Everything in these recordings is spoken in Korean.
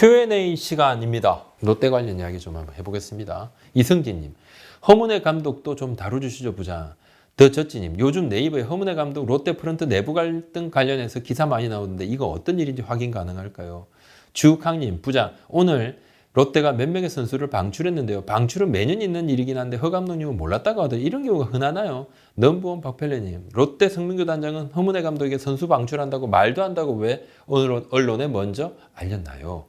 Q&A 시간입니다. 롯데 관련 이야기 좀 한번 해보겠습니다. 이승진님, 허문의 감독도 좀 다뤄주시죠, 부장. 더 저찌님, 요즘 네이버에 허문의 감독 롯데 프런트 내부 갈등 관련해서 기사 많이 나오는데 이거 어떤 일인지 확인 가능할까요? 주욱항님, 부장, 오늘 롯데가 몇 명의 선수를 방출했는데요. 방출은 매년 있는 일이긴 한데 허 감독님은 몰랐다고 하더 이런 경우가 흔하나요? 넘버원 박펠레님, 롯데 성민규 단장은 허문의 감독에게 선수 방출한다고 말도 한다고 왜 오늘 언론에 먼저 알렸나요?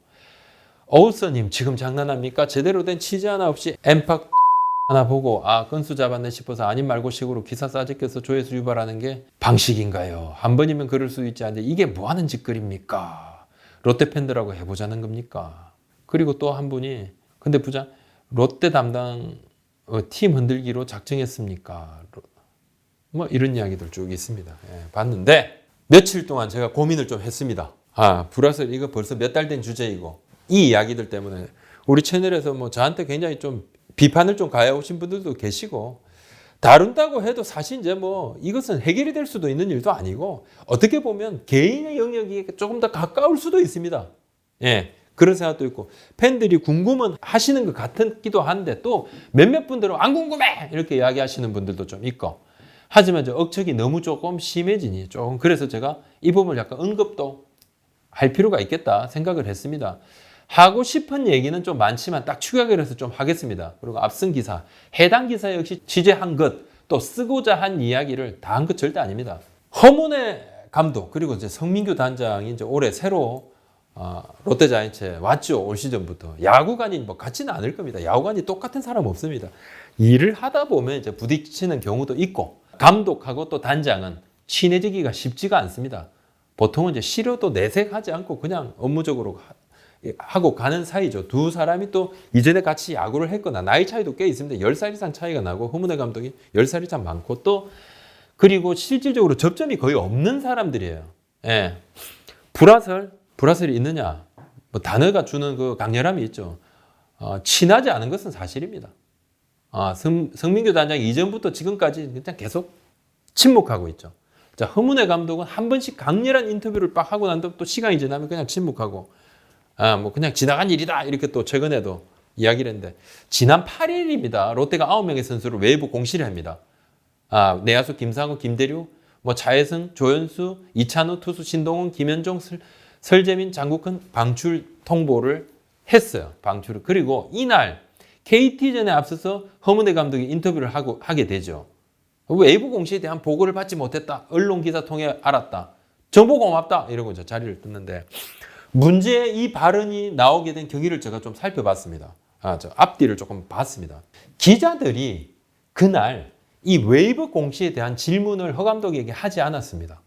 어우서님 지금 장난합니까? 제대로 된 취재 하나 없이 엠팍 하나 보고 아 건수 잡았네 싶어서 아닌 말고 식으로 기사 싸제껴서 조회수 유발하는 게 방식인가요? 한 번이면 그럴 수 있지 않은데 이게 뭐 하는 짓거리입니까? 롯데 팬들하고 해보자는 겁니까? 그리고 또 한 분이 근데 부장 롯데 담당 어, 팀 흔들기로 작정했습니까? 로- 뭐 이런 이야기들 쭉 있습니다. 예, 봤는데 며칠 동안 제가 고민을 좀 했습니다. 아 불화설 이거 벌써 몇 달 된 주제이고 이 이야기들 때문에 우리 채널에서 뭐 저한테 굉장히 좀 비판을 좀 가해오신 분들도 계시고 다룬다고 해도 사실 이제 뭐 이것은 해결이 될 수도 있는 일도 아니고 어떻게 보면 개인의 영역이 조금 더 가까울 수도 있습니다. 예. 그런 생각도 있고 팬들이 궁금은 하시는 것 같기도 한데 또 몇몇 분들은 안 궁금해 이렇게 이야기하시는 분들도 좀 있고 하지만 저 억척이 너무 조금 심해지니 조금 그래서 제가 이 부분을 약간 언급도 할 필요가 있겠다 생각을 했습니다. 하고 싶은 얘기는 좀 많지만 딱 축약을 해서 좀 하겠습니다. 그리고 앞선 기사, 해당 기사 역시 취재한 것, 또 쓰고자 한 이야기를 다 한 것 절대 아닙니다. 허문의 감독, 그리고 이제 성민규 단장이 이제 올해 새로 어, 롯데자이언츠에 왔죠. 올 시즌부터. 야구관이 뭐 같지는 않을 겁니다. 야구관이 똑같은 사람 없습니다. 일을 하다 보면 이제 부딪히는 경우도 있고, 감독하고 또 단장은 친해지기가 쉽지가 않습니다. 보통은 이제 싫어도 내색하지 않고 그냥 업무적으로 하- 하고 가는 사이죠. 두 사람이 또 이전에 같이 야구를 했거나 나이 차이도 꽤 있습니다. 10살 이상 차이가 나고 허문회 감독이 10살 이상 많고 또 그리고 실질적으로 접점이 거의 없는 사람들이에요. 예. 불화설, 불화설이 있느냐? 뭐 단어가 주는 그 강렬함이 있죠. 어, 친하지 않은 것은 사실입니다. 아, 성, 성민규 단장이 이전부터 지금까지 그냥 계속 침묵하고 있죠. 자, 허문회 감독은 한 번씩 강렬한 인터뷰를 빡 하고 난 다음 또 시간이 지나면 그냥 침묵하고 아, 뭐 그냥 지나간 일이다. 이렇게 또 최근에도 이야기를 했는데 지난 8일입니다. 롯데가 9명의 선수를 외부 공시를 합니다. 아, 내야수 김상우, 김대류, 뭐 차혜승, 조현수, 이찬우, 투수 신동훈, 김현종, 설, 설재민, 장국훈 방출 통보를 했어요. 방출을. 그리고 이날 KT전에 앞서서 허문대 감독이 인터뷰를 하고 하게 되죠. 외부 공시에 대한 보고를 받지 못했다. 언론 기사 통해 알았다. 정보 고맙다. 이러고 저 자리를 뜯는데 문제의 이 발언이 나오게 된 경위를 제가 좀 살펴봤습니다. 아, 저 앞뒤를 조금 봤습니다. 기자들이 그날 이 웨이브 공시에 대한 질문을 허 감독에게 하지 않았습니다.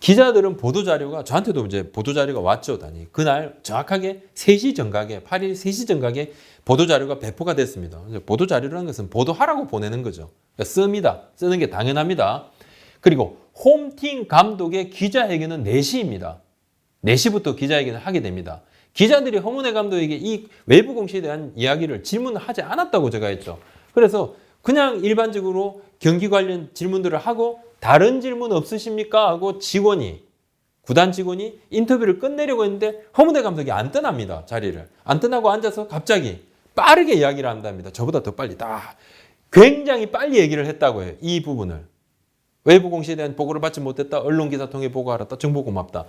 기자들은 보도 자료가 저한테도 이제 보도 자료가 왔죠, 다니. 그날 정확하게 3시 정각에 8일 3시 정각에 보도 자료가 배포가 됐습니다. 이제 보도 자료라는 것은 보도하라고 보내는 거죠. 그러니까 씁니다. 쓰는 게 당연합니다. 그리고 홈팀 감독의 기자회견은 4시입니다. 4시부터 기자회견을 하게 됩니다. 기자들이 허문회 감독에게 이 외부 공시에 대한 이야기를 질문을 하지 않았다고 제가 했죠. 그래서 그냥 일반적으로 경기 관련 질문들을 하고 다른 질문 없으십니까? 하고 직원이 구단 직원이 인터뷰를 끝내려고 했는데 허문회 감독이 안 떠납니다. 자리를. 안 떠나고 앉아서 갑자기 빠르게 이야기를 한답니다. 저보다 더 빨리 다 굉장히 빨리 얘기를 했다고 해요. 이 부분을. 외부 공시에 대한 보고를 받지 못했다. 언론 기사 통해 보고 알았다. 정보 고맙다.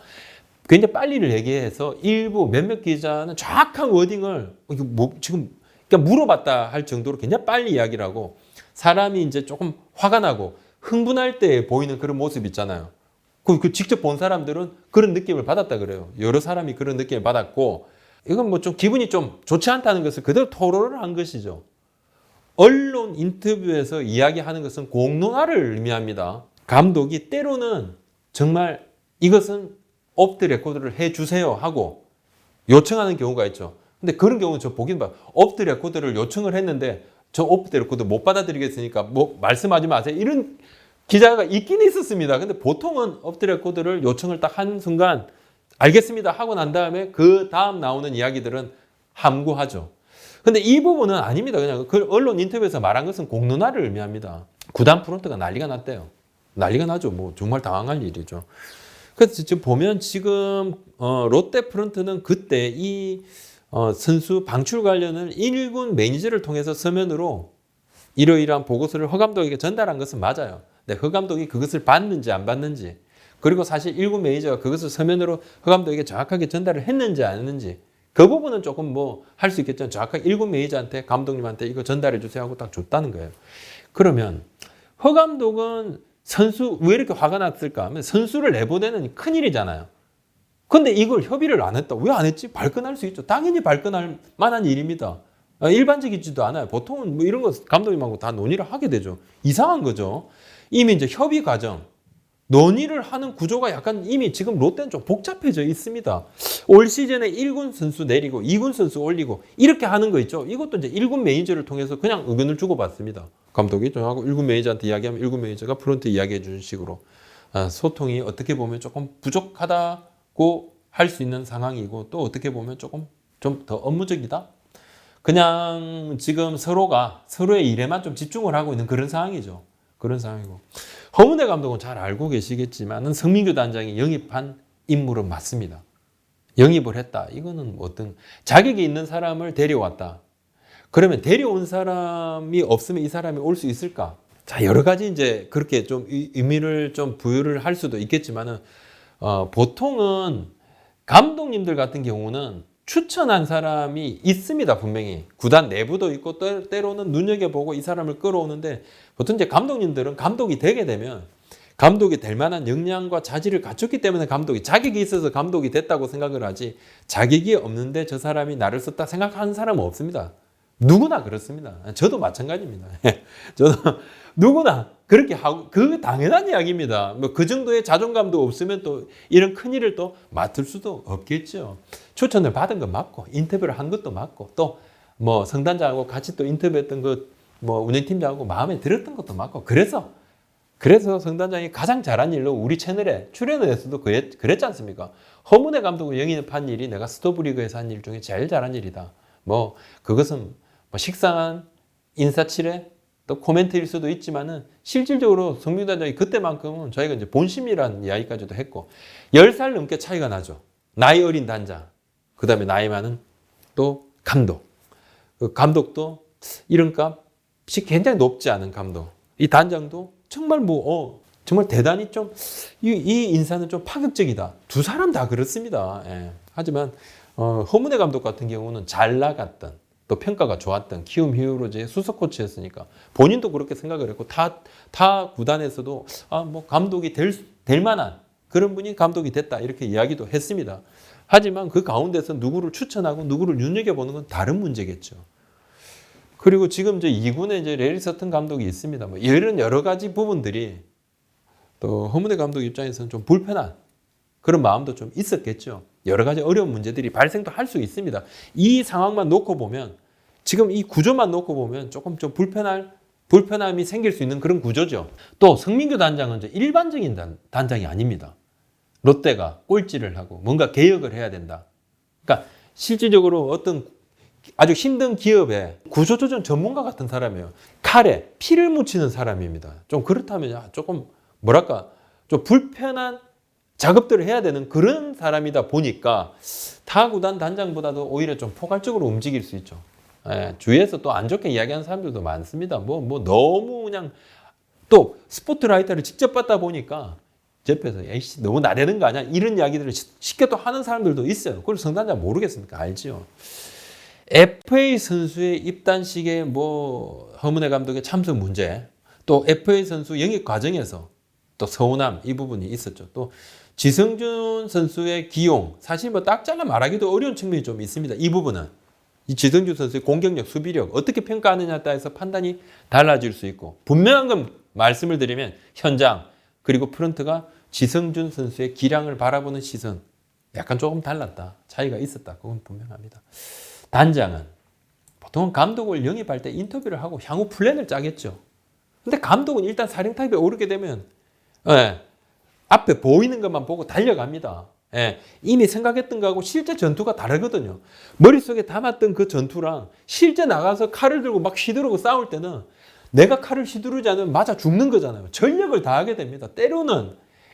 굉장히 빨리를 얘기해서 일부 몇몇 기자는 정확한 워딩을 이거 뭐 지금 그러니까 물어봤다 할 정도로 굉장히 빨리 이야기를 하고 사람이 이제 조금 화가 나고 흥분할 때 보이는 그런 모습 있잖아요. 그, 그 직접 본 사람들은 그런 느낌을 받았다 그래요. 여러 사람이 그런 느낌을 받았고 이건 뭐 좀 기분이 좀 좋지 않다는 것을 그대로 토로를 한 것이죠. 언론 인터뷰에서 이야기하는 것은 공론화를 의미합니다. 감독이 때로는 정말 이것은 오프 드 레코드를 해 주세요 하고 요청하는 경우가 있죠. 근데 그런 경우는 저 보긴 봐요. 오프 드 레코드를 요청을 했는데 저 오프 드 레코드 못 받아들이겠으니까 뭐 말씀하지 마세요. 이런 기자가 있긴 있었습니다. 근데 보통은 오프 드 레코드를 요청을 딱 한 순간 알겠습니다 하고 난 다음에 그 다음 나오는 이야기들은 함구하죠. 근데 이 부분은 아닙니다. 그냥 그 언론 인터뷰에서 말한 것은 공론화를 의미합니다. 구단 프론트가 난리가 났대요. 난리가 나죠. 뭐 정말 당황할 일이죠. 그래서 지금 보면 지금 어, 롯데 프런트는 그때 이 어, 선수 방출 관련을 1군 매니저를 통해서 서면으로 이러이러한 보고서를 허 감독에게 전달한 것은 맞아요. 근데 허 감독이 그것을 받는지 안 받는지 그리고 사실 1군 매니저가 그것을 서면으로 허 감독에게 정확하게 전달을 했는지 안 했는지 그 부분은 조금 뭐 할 수 있겠죠. 정확하게 1군 매니저한테 감독님한테 이거 전달해 주세요 하고 딱 줬다는 거예요. 그러면 허 감독은 선수 왜 이렇게 화가 났을까 하면 선수를 내보내는 큰일이잖아요. 근데 이걸 협의를 안 했다. 왜 안 했지? 발끈할 수 있죠. 당연히 발끈할 만한 일입니다. 어, 일반적이지도 않아요. 보통은 뭐 이런 거 감독님하고 다 논의를 하게 되죠. 이상한 거죠. 이미 이제 협의 과정, 논의를 하는 구조가 약간 이미 지금 롯데는 좀 복잡해져 있습니다. 올 시즌에 1군 선수 내리고 2군 선수 올리고 이렇게 하는 거 있죠. 이것도 이제 1군 매니저를 통해서 그냥 의견을 주고받습니다. 감독이 좀 하고 1군 매니저한테 이야기하면 1군 매니저가 프론트 이야기해 주는 식으로 아, 소통이 어떻게 보면 조금 부족하다고 할 수 있는 상황이고 또 어떻게 보면 조금 좀 더 업무적이다. 그냥 지금 서로가 서로의 일에만 좀 집중을 하고 있는 그런 상황이죠. 그런 상황이고. 허문대 감독은 잘 알고 계시겠지만은 성민규 단장이 영입한 인물은 맞습니다. 영입을 했다. 이거는 어떤 자격이 있는 사람을 데려왔다. 그러면 데려온 사람이 없으면 이 사람이 올 수 있을까? 자, 여러 가지 이제 그렇게 좀 의- 의미를 좀 부여를 할 수도 있겠지만은 어, 보통은 감독님들 같은 경우는 추천한 사람이 있습니다, 분명히. 구단 내부도 있고 때- 때로는 눈여겨보고 이 사람을 끌어오는데 보통 이제 감독님들은 감독이 되게 되면 감독이 될 만한 역량과 자질을 갖췄기 때문에 감독이 자격이 있어서 감독이 됐다고 생각을 하지 자격이 없는데 저 사람이 나를 썼다 생각하는 사람은 없습니다. 누구나 그렇습니다. 저도 마찬가지입니다. 저도 누구나 그렇게 하고 그 당연한 이야기입니다. 뭐 그 정도의 자존감도 없으면 또 이런 큰 일을 또 맡을 수도 없겠죠. 추천을 받은 건 맞고 인터뷰를 한 것도 맞고 또뭐 성단장하고 같이 또 인터뷰했던 그뭐 운영팀장하고 마음에 들었던 것도 맞고 그래서 그래서 성단장이 가장 잘한 일로 우리 채널에 출연을 했어도 그랬, 그랬지 않습니까? 허문의 감독을 영입한 일이 내가 스토브리그에서 한 일 중에 제일 잘한 일이다. 뭐 그것은 뭐 식상한 인사치레 또 코멘트일 수도 있지만은 실질적으로 성민 단장이 그때만큼은 저희가 이제 본심이라는 이야기까지도 했고 10살 넘게 차이가 나죠. 나이 어린 단장. 그다음에 나이 많은 또 감독. 그 감독도 이름값이 굉장히 높지 않은 감독. 이 단장도 정말 뭐, 어, 정말 대단히 좀, 이, 이 인사는 좀 파격적이다. 두 사람 다 그렇습니다. 예. 하지만, 어, 허문의 감독 같은 경우는 잘 나갔던, 또 평가가 좋았던 키움 히어로즈의 수석 코치였으니까 본인도 그렇게 생각을 했고, 타, 타 구단에서도, 아, 뭐, 감독이 될, 수- 될 만한 그런 분이 감독이 됐다. 이렇게 이야기도 했습니다. 하지만 그 가운데서 누구를 추천하고 누구를 눈여겨보는 건 다른 문제겠죠. 그리고 지금 이제 2군에 이제 레리 서튼 감독이 있습니다. 뭐 이런 여러 가지 부분들이 또 허문의 감독 입장에서는 좀 불편한 그런 마음도 좀 있었겠죠. 여러 가지 어려운 문제들이 발생도 할 수 있습니다. 이 상황만 놓고 보면 지금 이 구조만 놓고 보면 조금 좀 불편할 불편함이 생길 수 있는 그런 구조죠. 또 성민규 단장은 일반적인 단, 단장이 아닙니다. 롯데가 꼴찌를 하고 뭔가 개혁을 해야 된다. 그러니까 실질적으로 어떤 아주 힘든 기업의 구조조정 전문가 같은 사람이에요. 칼에 피를 묻히는 사람입니다. 좀 그렇다면 야, 조금 뭐랄까 좀 불편한 작업들을 해야 되는 그런 사람이다 보니까 타 구단 단장보다도 오히려 좀 포괄적으로 움직일 수 있죠. 예, 주위에서 또 안 좋게 이야기하는 사람들도 많습니다. 뭐, 뭐 너무 그냥 또 스포트라이터를 직접 받다 보니까 옆에서 에이씨 너무 나대는 거 아니야? 이런 이야기들을 시- 쉽게 또 하는 사람들도 있어요. 그걸 성단장 모르겠습니까? 알지요. FA 선수의 입단식에 뭐 허문회 감독의 참석 문제, 또 FA 선수 영입 과정에서 또 서운함 이 부분이 있었죠. 또 지성준 선수의 기용 사실 뭐 딱 잘라 말하기도 어려운 측면이 좀 있습니다. 이 부분은 이 지성준 선수의 공격력, 수비력 어떻게 평가하느냐에 따라서 판단이 달라질 수 있고 분명한 건 말씀을 드리면 현장 그리고 프런트가 지성준 선수의 기량을 바라보는 시선 약간 조금 달랐다. 차이가 있었다. 그건 분명합니다. 단장은 보통 감독을 영입할 때 인터뷰를 하고 향후 플랜을 짜겠죠. 근데 감독은 일단 사령탑에 오르게 되면 예, 앞에 보이는 것만 보고 달려갑니다. 예, 이미 생각했던 거하고 실제 전투가 다르거든요. 머릿속에 담았던 그 전투랑 실제 나가서 칼을 들고 막 휘두르고 싸울 때는 내가 칼을 휘두르지 않으면 맞아 죽는 거잖아요. 전력을 다하게 됩니다. 때로는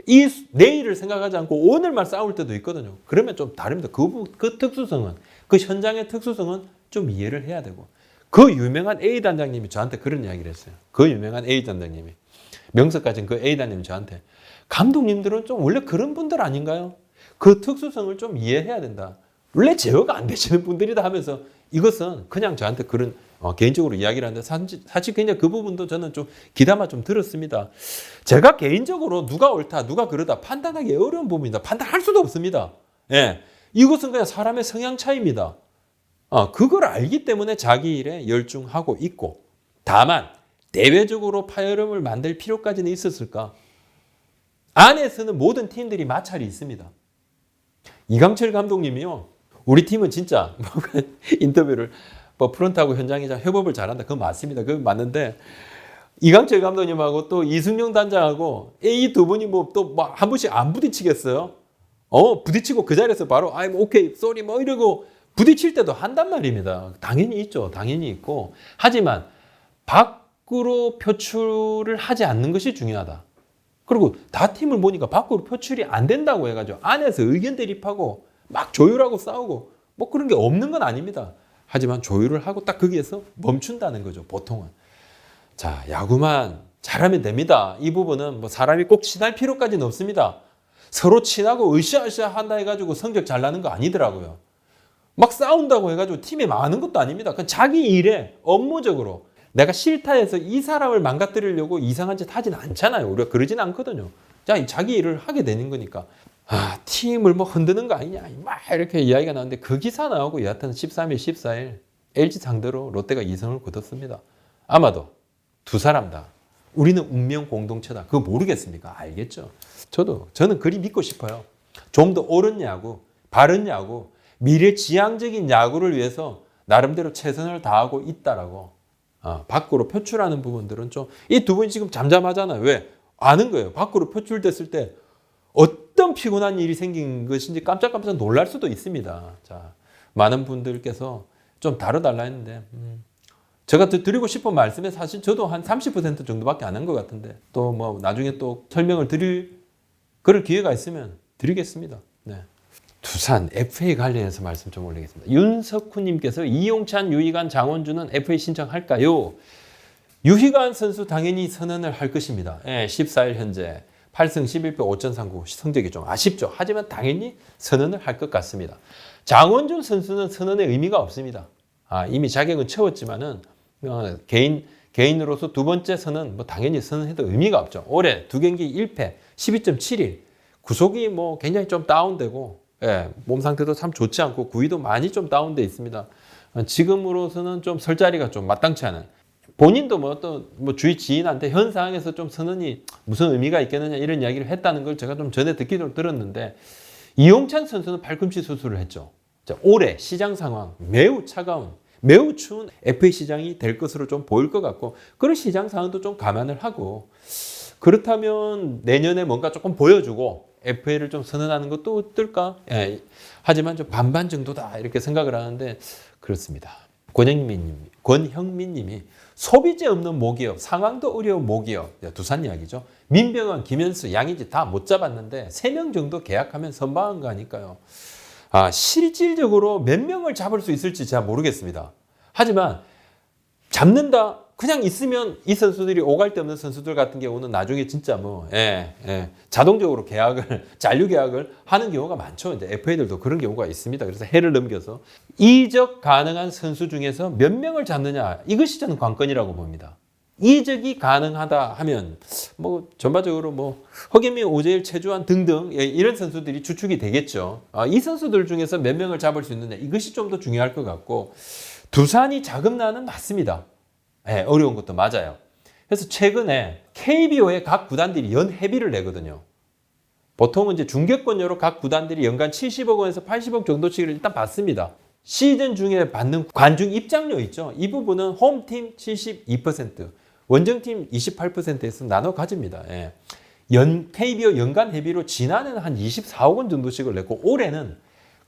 이 수- 내일을 생각하지 않고 오늘만 싸울 때도 있거든요. 그러면 좀 다릅니다. 그, 부- 그 특수성은 그 현장의 특수성은 좀 이해를 해야 되고 그 유명한 A 단장님이 저한테 그런 이야기를 했어요. 그 유명한 A 단장님이 명석 가진 그 A 단장님이 저한테 감독님들은 좀 원래 그런 분들 아닌가요? 그 특수성을 좀 이해해야 된다. 원래 제어가 안 되시는 분들이다 하면서 이것은 그냥 저한테 그런 어, 개인적으로 이야기를 하는데 사실, 사실 그냥 그 부분도 저는 좀 기담아 좀 들었습니다. 제가 개인적으로 누가 옳다, 누가 그러다 판단하기 어려운 부분이다. 판단할 수도 없습니다. 예. 이것은 그냥 사람의 성향 차이입니다. 어, 그걸 알기 때문에 자기 일에 열중하고 있고 다만 대외적으로 파열음을 만들 필요까지는 있었을까? 안에서는 모든 팀들이 마찰이 있습니다. 이강철 감독님이요. 우리 팀은 진짜 인터뷰를 뭐 프런트하고 현장이자 협업을 잘한다. 그건 맞습니다. 그건 맞는데 이강철 감독님하고 또 이승용 단장하고 이 두 분이 뭐 또 한 번씩 안 부딪히겠어요? 어 부딪히고 그 자리에서 바로 아이 뭐 오케이 쏘리 뭐 이러고 부딪힐 때도 한단 말입니다. 당연히 있죠. 당연히 있고 하지만 밖으로 표출을 하지 않는 것이 중요하다. 그리고 다 팀을 보니까 밖으로 표출이 안 된다고 해가지고 안에서 의견 대립하고 막 조율하고 싸우고 뭐 그런 게 없는 건 아닙니다. 하지만 조율을 하고 딱 거기에서 멈춘다는 거죠. 보통은. 자, 야구만 잘하면 됩니다. 이 부분은 뭐 사람이 꼭 친할 필요까지는 없습니다. 서로 친하고 으쌰으쌰 한다 해가지고 성적 잘 나는 거 아니더라고요. 막 싸운다고 해가지고 팀에 많은 것도 아닙니다. 그냥 자기 일에 업무적으로 내가 싫다 해서 이 사람을 망가뜨리려고 이상한 짓 하진 않잖아요. 우리가 그러진 않거든요. 자, 자기 일을 하게 되는 거니까. 아, 팀을 뭐 흔드는 거 아니냐. 막 이렇게 이야기가 나오는데 그 기사 나오고 여하튼 13일, 14일 LG 상대로 롯데가 2승을 거뒀습니다. 아마도 두 사람 다 우리는 운명 공동체다. 그거 모르겠습니까? 알겠죠. 저도 저는 그리 믿고 싶어요. 좀 더 옳은 야구, 바른 야구, 미래 지향적인 야구를 위해서 나름대로 최선을 다하고 있다라고. 아, 밖으로 표출하는 부분들은 좀 이 두 분이 지금 잠잠하잖아요. 왜? 아는 거예요. 밖으로 표출됐을 때 어떤 피곤한 일이 생긴 것인지 깜짝깜짝 놀랄 수도 있습니다. 자, 많은 분들께서 좀 다뤄달라 했는데 음, 제가 드- 드리고 싶은 말씀에 사실 저도 한 30% 정도밖에 안 한 것 같은데 또 뭐 나중에 또 설명을 드릴 그럴 기회가 있으면 드리겠습니다. 네. 두산 FA 관련해서 말씀 좀 올리겠습니다. 윤석훈님께서 이용찬, 유희관, 장원주는 FA 신청할까요? 유희관 선수 당연히 선언을 할 것입니다. 예, 14일 현재 8승 11패 5전 3구 성적이 좀 아쉽죠. 하지만 당연히 선언을 할 것 같습니다. 장원준 선수는 선언의 의미가 없습니다. 아, 이미 자격은 채웠지만은 어, 개인 개인으로서 두 번째 선언 뭐 당연히 선언해도 의미가 없죠. 올해 두 경기 1패 12.71 구속이 뭐 굉장히 좀 다운되고 예, 몸 상태도 참 좋지 않고 구위도 많이 좀 다운돼 있습니다. 어, 지금으로서는 좀 설 자리가 좀 마땅치 않은 본인도 뭐 어떤 뭐 주위 지인한테 현 상황에서 좀 선언이 무슨 의미가 있겠느냐 이런 이야기를 했다는 걸 제가 좀 전에 듣기도 들었는데 이용찬 선수는 팔꿈치 수술을 했죠. 자, 올해 시장 상황 매우 차가운 매우 추운 FA 시장이 될 것으로 좀 보일 것 같고 그런 시장 상황도 좀 감안을 하고 그렇다면 내년에 뭔가 조금 보여주고 FA를 좀 선언하는 것도 어떨까? 예, 하지만 좀 반반 정도다 이렇게 생각을 하는데 그렇습니다. 권영민님, 권형민님이 소비재 없는 모기업, 상황도 어려운 모기업, 야, 두산 이야기죠. 민병헌, 김현수, 양의지 다 못 잡았는데 세명 정도 계약하면 선방한 거 아닐까요? 아, 실질적으로 몇 명을 잡을 수 있을지 잘 모르겠습니다. 하지만 잡는다. 그냥 있으면 이 선수들이 오갈 데 없는 선수들 같은 경우는 나중에 진짜 뭐, 예, 예, 자동적으로 계약을, 잔류 계약을 하는 경우가 많죠. 이제 FA들도 그런 경우가 있습니다. 그래서 해를 넘겨서 이적 가능한 선수 중에서 몇 명을 잡느냐. 이것이 저는 관건이라고 봅니다. 이적이 가능하다 하면 뭐 전반적으로 뭐 허경민, 오재일, 최주환 등등 예, 이런 선수들이 주축이 되겠죠. 아, 이 선수들 중에서 몇 명을 잡을 수 있느냐 이것이 좀 더 중요할 것 같고 두산이 자금난은 맞습니다. 예, 어려운 것도 맞아요. 그래서 최근에 KBO에 각 구단들이 연회비를 내거든요. 보통은 이제 중개권료로 각 구단들이 연간 70억 원에서 80억 정도씩을 일단 받습니다. 시즌 중에 받는 관중 입장료 있죠. 이 부분은 홈팀 72%, 원정팀 28%에서 나눠 가집니다. 예. 연 KBO 연간 회비로 지난해는 한 24억 원 정도씩을 냈고 올해는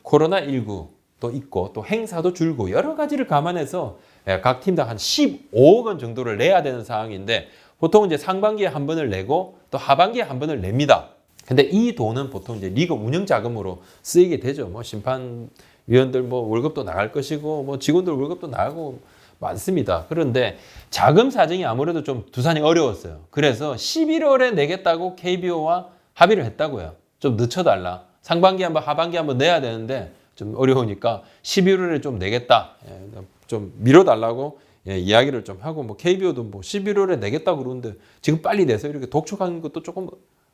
코로나19 또 있고 또 행사도 줄고 여러 가지를 감안해서 예, 각 팀당 한 15억 원 정도를 내야 되는 상황인데 보통 이제 상반기에 한 번을 내고 또 하반기에 한 번을 냅니다. 근데 이 돈은 보통 이제 리그 운영 자금으로 쓰이게 되죠. 뭐 심판 위원들 뭐 월급도 나갈 것이고 뭐 직원들 월급도 나가고 많습니다. 그런데 자금 사정이 아무래도 좀 두산이 어려웠어요. 그래서 11월에 내겠다고 KBO와 합의를 했다고요. 좀 늦춰달라. 상반기 한번 하반기 한번 내야 되는데 좀 어려우니까 11월에 좀 내겠다. 예, 좀 미뤄달라고 예, 이야기를 좀 하고 뭐 KBO도 뭐 11월에 내겠다 고 그러는데 지금 빨리 내서 이렇게 독촉하는 것도 조금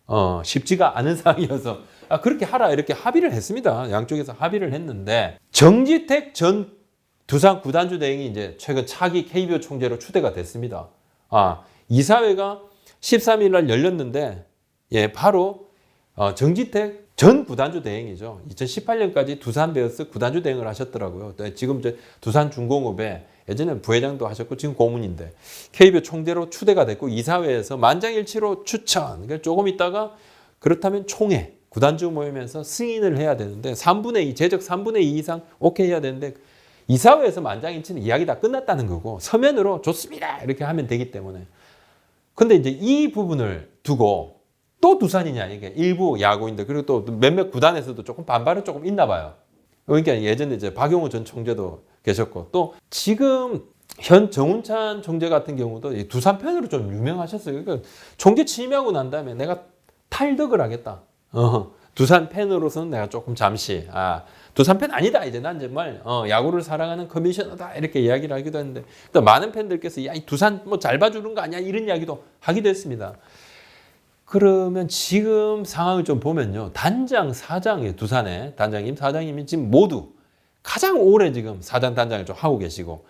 어, 쉽지가 않은 상황이어서 아, 그렇게 하라 이렇게 합의를 했습니다. 양쪽에서 합의를 했는데 정지택 전 두산 구단주 대행이 이제 최근 차기 KBO 총재로 추대가 됐습니다. 아, 이사회가 13일 날 열렸는데 예, 바로 어, 정지택 전 구단주 대행이죠. 2018년까지 두산 베어스 구단주 대행을 하셨더라고요. 네, 지금 이제 두산 중공업에 예전에 부회장도 하셨고 지금 고문인데 KBO 총재로 추대가 됐고 이사회에서 만장일치로 추천. 그러니까 조금 있다가 그렇다면 총회 구단주 모임에서 승인을 해야 되는데 3분의 2 제적 3분의 2 이상 오케이 해야 되는데 이사회에서 만장일치는 이야기 다 끝났다는 거고 서면으로 좋습니다 이렇게 하면 되기 때문에 근데 이제 이 부분을 두고 또 두산이냐 이게 일부 야구인들 그리고 또 몇몇 구단에서도 조금 반발은 조금 있나 봐요. 그러니까 예전에 이제 박용호 전 총재도 계셨고 또 지금 현 정운찬 총재 같은 경우도 이 두산 팬으로 좀 유명하셨어요. 그러니까 총재 취임하고 난 다음에 내가 탈덕을 하겠다. 어, 두산 팬으로서는 내가 조금 잠시 아 두산 팬 아니다 이제 난 정말 어, 야구를 사랑하는 커미셔너다 이렇게 이야기를 하기도 했는데 또 많은 팬들께서 야 이 두산 뭐 잘 봐주는 거 아니야 이런 이야기도 하기도 했습니다. 그러면 지금 상황을 좀 보면요. 단장, 사장, 두산의 단장님, 사장님이 지금 모두 가장 오래 지금 사장, 단장을 좀 하고 계시고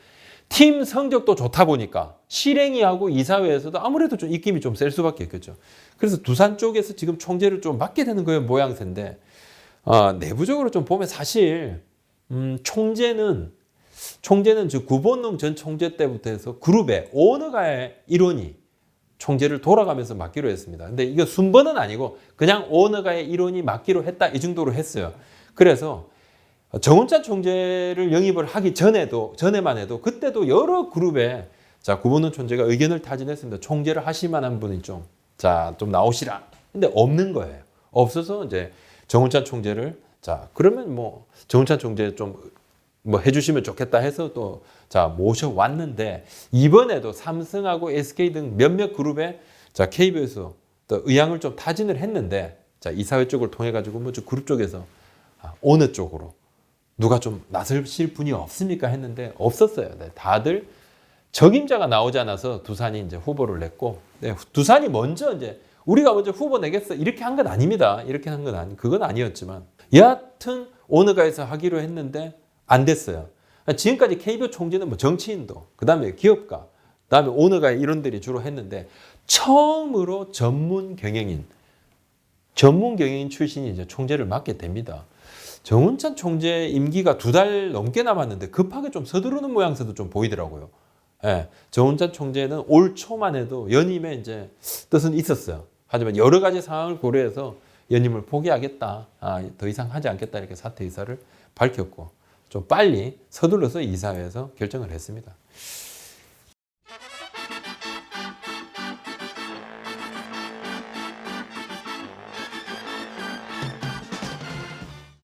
팀 성적도 좋다 보니까 실행위하고 이사회에서도 아무래도 좀 입김이 좀 셀 수밖에 없겠죠. 그래서 두산 쪽에서 지금 총재를 좀 맡게 되는 거예요, 모양새인데 어, 내부적으로 좀 보면 사실 음, 총재는 총재는 저 구본능 전 총재 때부터 해서 그룹의 오너가의 일원이 총재를 돌아가면서 맡기로 했습니다. 근데 이거 순번은 아니고 그냥 오너가의 일원이 맡기로 했다 이 정도로 했어요. 그래서 정운찬 총재를 영입을 하기 전에도 전에만 해도 그때도 여러 그룹에 자 구본원 총재가 의견을 타진했습니다. 총재를 하실 만한 분이 좀자좀 나오시라. 근데 없는 거예요. 없어서 이제 정운찬 총재를 자 그러면 뭐 정운찬 총재 좀 뭐 해주시면 좋겠다 해서 또 자 모셔왔는데 이번에도 삼성하고 SK 등 몇몇 그룹에 자 KBO에서 또 의향을 좀 타진을 했는데 자 이사회 쪽을 통해 가지고 뭐 그룹 쪽에서 아, 어느 쪽으로 누가 좀 나서실 분이 없습니까 했는데 없었어요. 네, 다들 적임자가 나오지 않아서 두산이 이제 후보를 냈고 네, 두산이 먼저 이제 우리가 먼저 후보 내겠어 이렇게 한 건 아닙니다. 이렇게 한 건 아니 그건 아니었지만 여하튼 오너가에서 하기로 했는데 안 됐어요. 지금까지 KBO 총재는 뭐 정치인도 그 다음에 기업가 그 다음에 오너가 이런들이 주로 했는데 처음으로 전문 경영인 전문 경영인 출신이 이제 총재를 맡게 됩니다. 정운찬 총재 임기가 두 달 넘게 남았는데 급하게 좀 서두르는 모양새도 좀 보이더라고요. 예, 정운찬 총재는 올 초만 해도 연임에 이제 뜻은 있었어요. 하지만 여러 가지 상황을 고려해서 연임을 포기하겠다, 아, 더 이상 하지 않겠다 이렇게 사퇴 의사를 밝혔고 좀 빨리 서둘러서 이사회에서 결정을 했습니다.